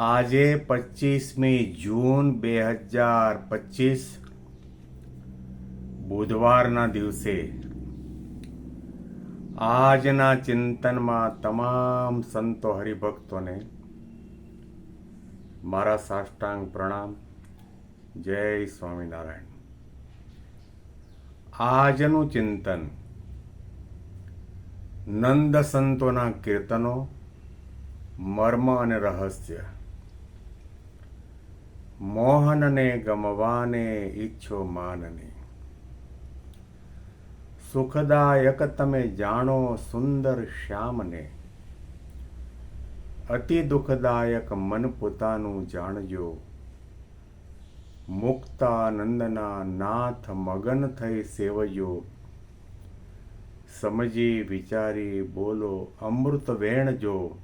આજે પચીસમી જૂન બે હજાર પચીસ બુધવારના દિવસે. આજના ચિંતનમાં તમામ સંતો હરિભક્તોને મારા સાષ્ટાંગ પ્રણામ. જય સ્વામિનારાયણ. આજનું ચિંતન નંદ સંતોના કીર્તનો, મર્મ અને રહસ્ય. મોહનને ગમવાને ઈચ્છો માનને. સુખદાયક તમે જાણો સુંદર શ્યામને. અતિ દુઃખદાયક મન પોતાનું જાણજો. મુક્તાનંદના નાથ મગન થઈ સેવજો. સમજી વિચારી બોલો અમૃત વેણજો.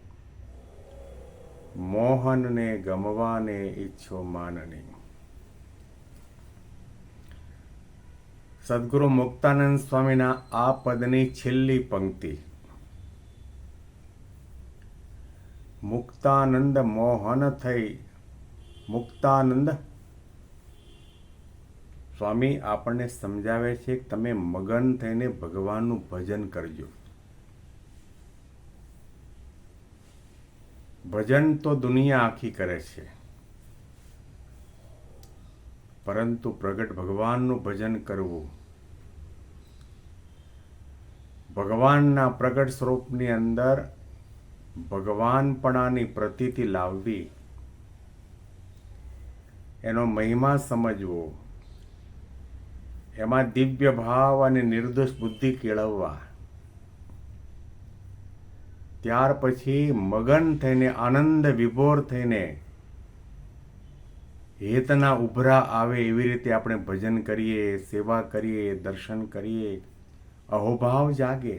મોહનને ગમવાને ઈચ્છો માનની. સદગુરુ મુક્તાનંદ સ્વામીના આ પદની છેલ્લી પંક્તિ. મુક્તાનંદ મોહન થઈ. મુક્તાનંદ. સ્વામી આપણને સમજાવે છે કે તમે મગન થઈને ભગવાનનું ભજન કરજો. ભજન તો દુનિયા આખી કરે છે. પરંતુ પ્રગટ ભગવાનનું ભજન કરવું, ભગવાનના પ્રગટ સ્વરૂપની અંદર ભગવાનપણાની પ્રતીતિ લાવવી, એનો મહિમા સમજવો, એમાં દિવ્ય ભાવ અને નિર્દોષ બુદ્ધિ કેળવવા ત્યાર પછી મગન થઈને આનંદ વિભોર થઈને હેતના ઉભરા આવે એવી રીતે આપણે ભજન કરીએ, સેવા કરીએ, દર્શન કરીએ. અહોભાવ જાગે.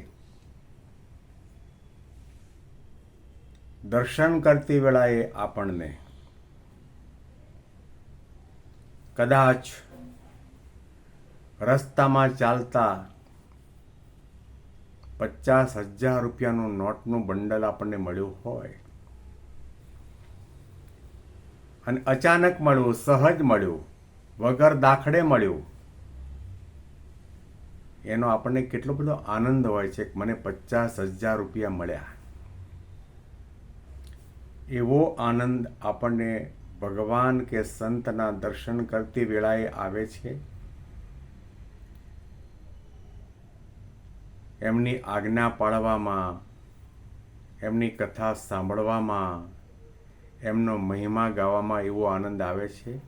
દર્શન કરતી વેળાએ આપણને કદાચ રસ્તામાં ચાલતા પચાસ હજાર રૂપિયાનું નોટનું બંડલ આપણને મળ્યું હોય. અને અચાનક મળ્યું, સહજ મળ્યું, વગર દાખડે મળ્યું. એનો આપણને કેટલો બધો આનંદ હોય છે મને પચાસ હજાર રૂપિયા મળ્યા. એવો આનંદ આપણને ભગવાન કે સંતના દર્શન કરતી વેળાએ આવે છે. એમની આજ્ઞા પાળવામાં, એમની કથા સાંભળવામાં, એમનો મહિમા ગાવામાં એવો આનંદ આવે છે?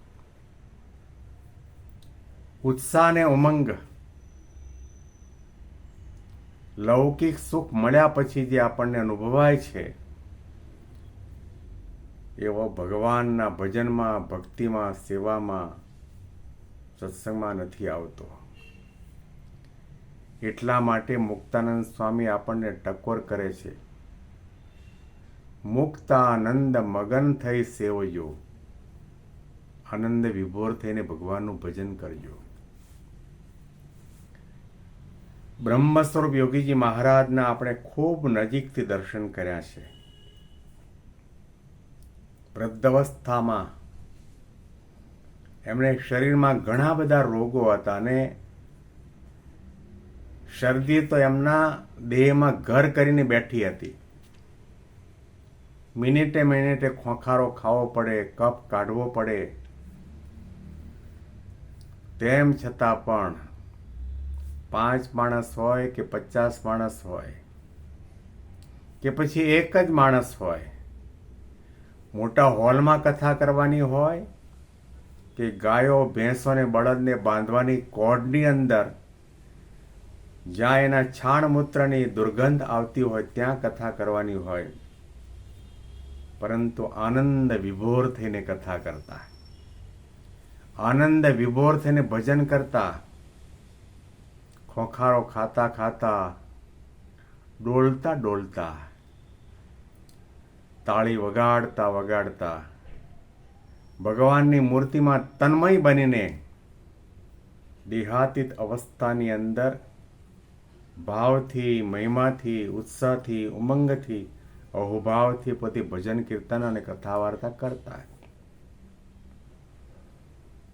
ઉત્સાહ અને ઉમંગ. લૌકિક સુખ મળ્યા પછી જે આપણને અનુભવાય છે, એવો ભગવાનના ભજનમાં, ભક્તિમાં, સેવામાં, સત્સંગમાં નથી આવતો. એટલા માટે મુક્તાનંદ સ્વામી આપણને ટકોર કરે છે. મુક્તાનંદ મગન થઈ સેવજો આનંદ વિભોર થઈને ભગવાનનું ભજન કરજો. બ્રહ્મ યોગીજી મહારાજના આપણે ખૂબ નજીકથી દર્શન કર્યા છે. વૃદ્ધાવસ્થામાં એમણે શરીરમાં ઘણા બધા રોગો હતા અને શરદી તો એમના દેહમાં ઘર કરીને બેઠી હતી. મિનિટે મિનિટે ખોખારો ખાવો પડે, કફ કાઢવો પડે. તેમ છતાં પણ પાંચ માણસ હોય કે પચાસ માણસ હોય કે પછી એક જ માણસ હોય, મોટા હોલમાં કથા કરવાની હોય કે ગાયો, ભેંસોને બળદને બાંધવાની કોડની અંદર જ્યાં એના છાણ મૂત્રની દુર્ગંધ આવતી હોય, ત્યાં કથા કરવાની હોય. પરંતુ આનંદ વિભોર થઈને કથા કરતા. આનંદ વિભોર થઈને ભજન કરતા. ખોખારો ખાતા ખાતા, ડોલતા ડોલતા, તાળી વગાડતા વગાડતા, ભગવાનની મૂર્તિમાં તન્મય બનીને, દેહાતીત અવસ્થાની અંદર ભાવથી, મહિમાથી, ઉત્સાહથી, ઉમંગથી, અહોભાવથી પોતે ભજન, કીર્તન અને કથા વાર્તા કરતા.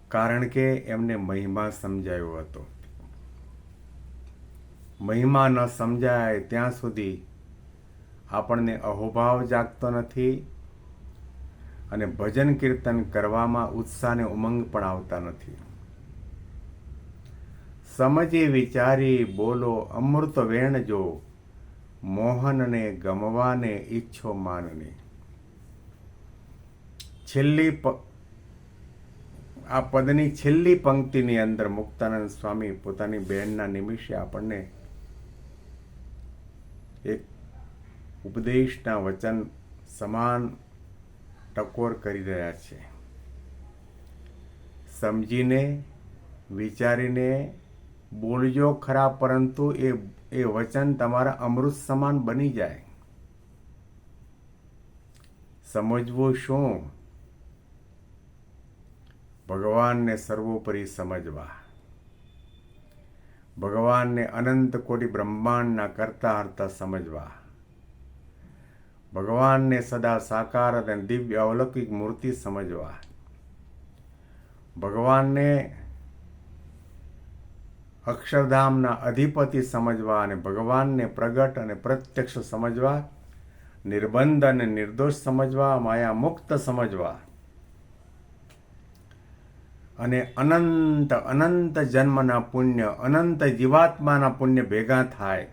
કારણ કે એમને મહિમા સમજાયો હતો. મહિમા ન સમજાય ત્યાં સુધી આપણને અહોભાવ જાગતો નથી અને ભજન, કીર્તન કરવામાં ઉત્સાહ અને ઉમંગ પણ આવતા નથી. સમજી વિચારી બોલો અમૃત વેણ જો, મોહનને ગમવાને ઈચ્છો માનને. છેલ્લી આ પદની છેલ્લી પંક્તિની અંદર મુક્તાનંદ સ્વામી પોતાની બહેનના નિમિષે આપણને એક ઉપદેશના વચન સમાન ટકોર કરી રહ્યા છે. સમજીને, વિચારીને બોલજો ખરા પરંતુ એ એ વચન તમારા અમૃત સમાન બની જાય. સમજવું શું? ભગવાનને સર્વોપરી સમજવા. ભગવાનને અનંત કોટી બ્રહ્માંડના કરતા હરતા સમજવા. ભગવાનને સદા સાકાર અને દિવ્ય અવલૌકિક મૂર્તિ સમજવા. ભગવાનને અક્ષરધામના અધિપતિ સમજવા અને ભગવાનને પ્રગટ અને પ્રત્યક્ષ સમજવા, નિર્બંધ અને નિર્દોષ સમજવા માયા મુક્ત સમજવા અને અનંત અનંત જન્મના પુણ્ય, અનંત જીવાત્માના પુણ્ય ભેગા થાય,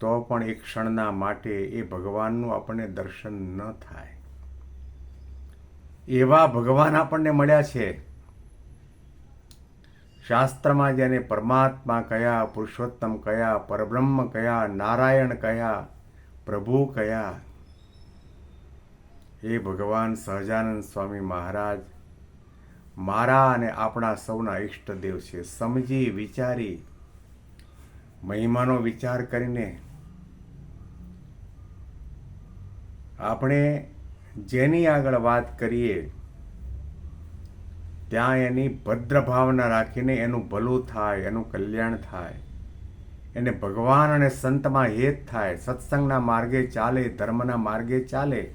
તો પણ એક ક્ષણના માટે એ ભગવાનનું આપણને દર્શન ન થાય. એવા ભગવાન આપણને મળ્યા છે. શાસ્ત્રમાં જેને પરમાત્મા કયા, પુરુષોત્તમ કયા, પરબ્રહ્મ કયા, નારાયણ કયા, પ્રભુ કયા? એ ભગવાન સહજાનંદ સ્વામી મહારાજ, મારા અને આપણા સૌના ઈષ્ટદેવ છે. સમજી, વિચારી, મહિમાનો વિચાર કરીને આપણે જેની આગળ વાત કરીએ ત્યાં એની ભદ્ર ભાવના રાખીને એનું ભલું થાય, એનું કલ્યાણ થાય. એને ભગવાન અને સંતમાં હેત થાય. સત્સંગના માર્ગે ચાલે, ધર્મના માર્ગે ચાલે.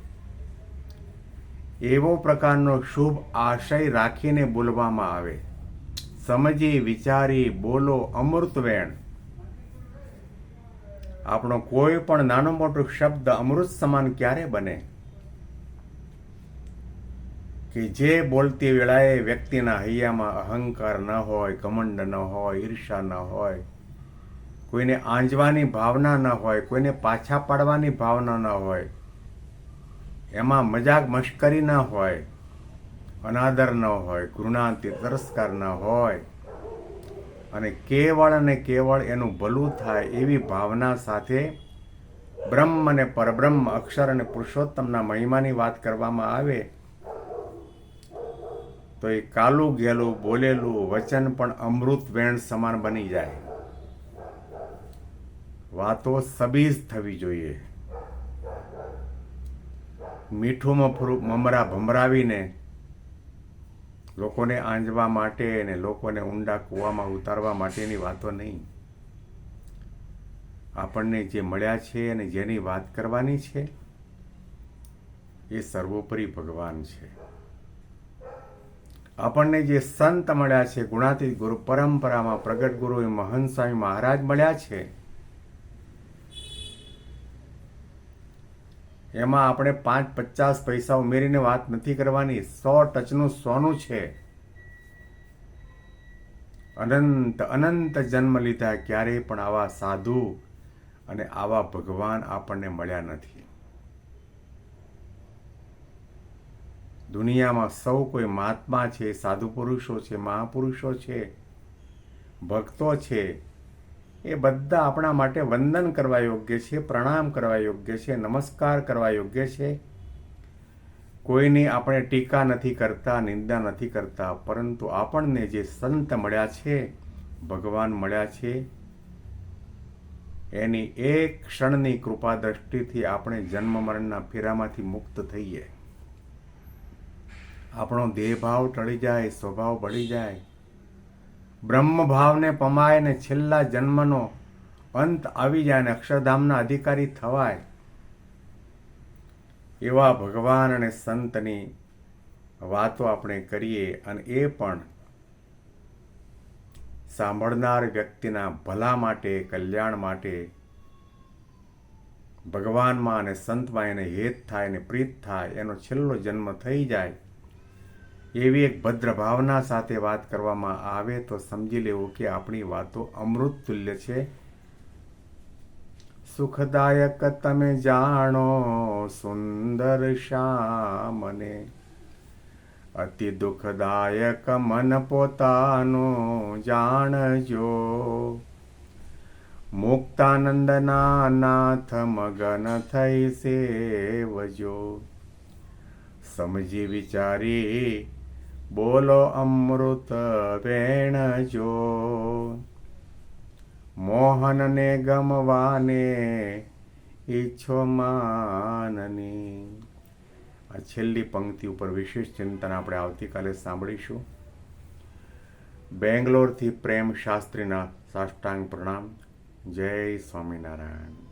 એવો પ્રકારનો શુભ આશય રાખીને બોલવામાં આવે. સમજી, વિચારી, બોલો, અમૃત વેણ. આપણો કોઈ પણ નાનો મોટો શબ્દ અમૃત સમાન ક્યારે બને? કે જે બોલતી વેળાએ વ્યક્તિના હૈયામાં અહંકાર ન હોય, ઘમંડ ન હોય, ઈર્ષા ન હોય, કોઈને આંજવાની ભાવના ન હોય, કોઈને પાછા પાડવાની ભાવના ન હોય, એમાં મજાક મશ્કરી ન હોય, અનાદર ન હોય, ઘૃણાંતિ, તરસ્કાર ન હોય, અને કેવળ અને કેવળ એનું ભલું થાય એવી ભાવના સાથે બ્રહ્મ અને પરબ્રહ્મ અક્ષર અને પુરુષોત્તમના મહિમાની વાત કરવામાં આવે તો એ કાલું, ગેલું, બોલેલું વચન પણ અમૃત વેણ સમાન બની જાય. વાતો સબીજ થવી જોઈએ. મીઠું મમરા ભમરાવીને લોકોને આંજવા માટે અને લોકોને ઊંડા કૂવામાં ઉતારવા માટેની વાતો નહીં. આપણને જે મળ્યા છે અને જેની વાત કરવાની છે, એ સર્વોપરી ભગવાન છે. આપણને જે સંત મળ્યા છે, ગુણાતીત ગુરુ, પરંપરામાં પ્રગટ ગુરુ, એ મહંત સ્વામી મહારાજ મળ્યા છે. એમાં આપણે પાંચ પચાસ પૈસા ઉમેરીને વાત નથી કરવાની. સો ટચનું સોનું છે. અનંત અનંત જન્મ લીધા ક્યારેય પણ આવા સાધુ અને આવા ભગવાન આપણને મળ્યા નથી. દુનિયામાં સૌ કોઈ મહાત્મા છે, સાધુ પુરુષો છે, મહાપુરુષો છે, ભક્તો છે, એ બધા આપણા માટે વંદન કરવા યોગ્ય છે, પ્રણામ કરવા યોગ્ય છે, નમસ્કાર કરવા યોગ્ય છે. કોઈની આપણે ટીકા નથી કરતા, નિંદા નથી કરતા, પરંતુ આપણને જે સંત મળ્યા છે, ભગવાન મળ્યા છે, એની એક ક્ષણની કૃપા દ્રષ્ટિથી આપણે જન્મ મરણના ફેરામાંથી મુક્ત થઈએ. આપણો દેહભાવ ટળી જાય, સ્વભાવ બળી જાય. બ્રહ્મ ભાવને પમાય ને છેલ્લા જન્મનો અંત આવી જાય ને અક્ષરધામના અધિકારી થવાય. એવા ભગવાન અને સંતની વાતો આપણે કરીએ અને એ પણ સાંભળનાર વ્યક્તિના ભલા માટે, કલ્યાણ માટે ભગવાનમાં અને સંતમાં એને હેત થાય અને પ્રીત થાય, એનો છેલ્લો જન્મ થઈ જાય. એવી એક ભદ્ર ભાવના સાથે વાત કરવામાં આવે તો સમજી લેવું કે આપણી વાતો અમૃત તુલ્ય છે. સુખદાયક તમે જાણો, સુંદર શ્યામને. અતિ દુઃખદાયક મન પોતાનું જાણજો. મુક્તાનંદના નાથ મગન થઈ સેવજો. સમજી વિચારી બોલો અમૃત વેણજો. મોહનને ગમવાને ઈચ્છો માનની. આ છેલ્લી પંક્તિ ઉપર વિશેષ ચિંતન આપણે આવતીકાલે સાંભળીશું. બેંગ્લોરથી પ્રેમ શાસ્ત્રીના સાષ્ટાંગ પ્રણામ. જય સ્વામિનારાયણ.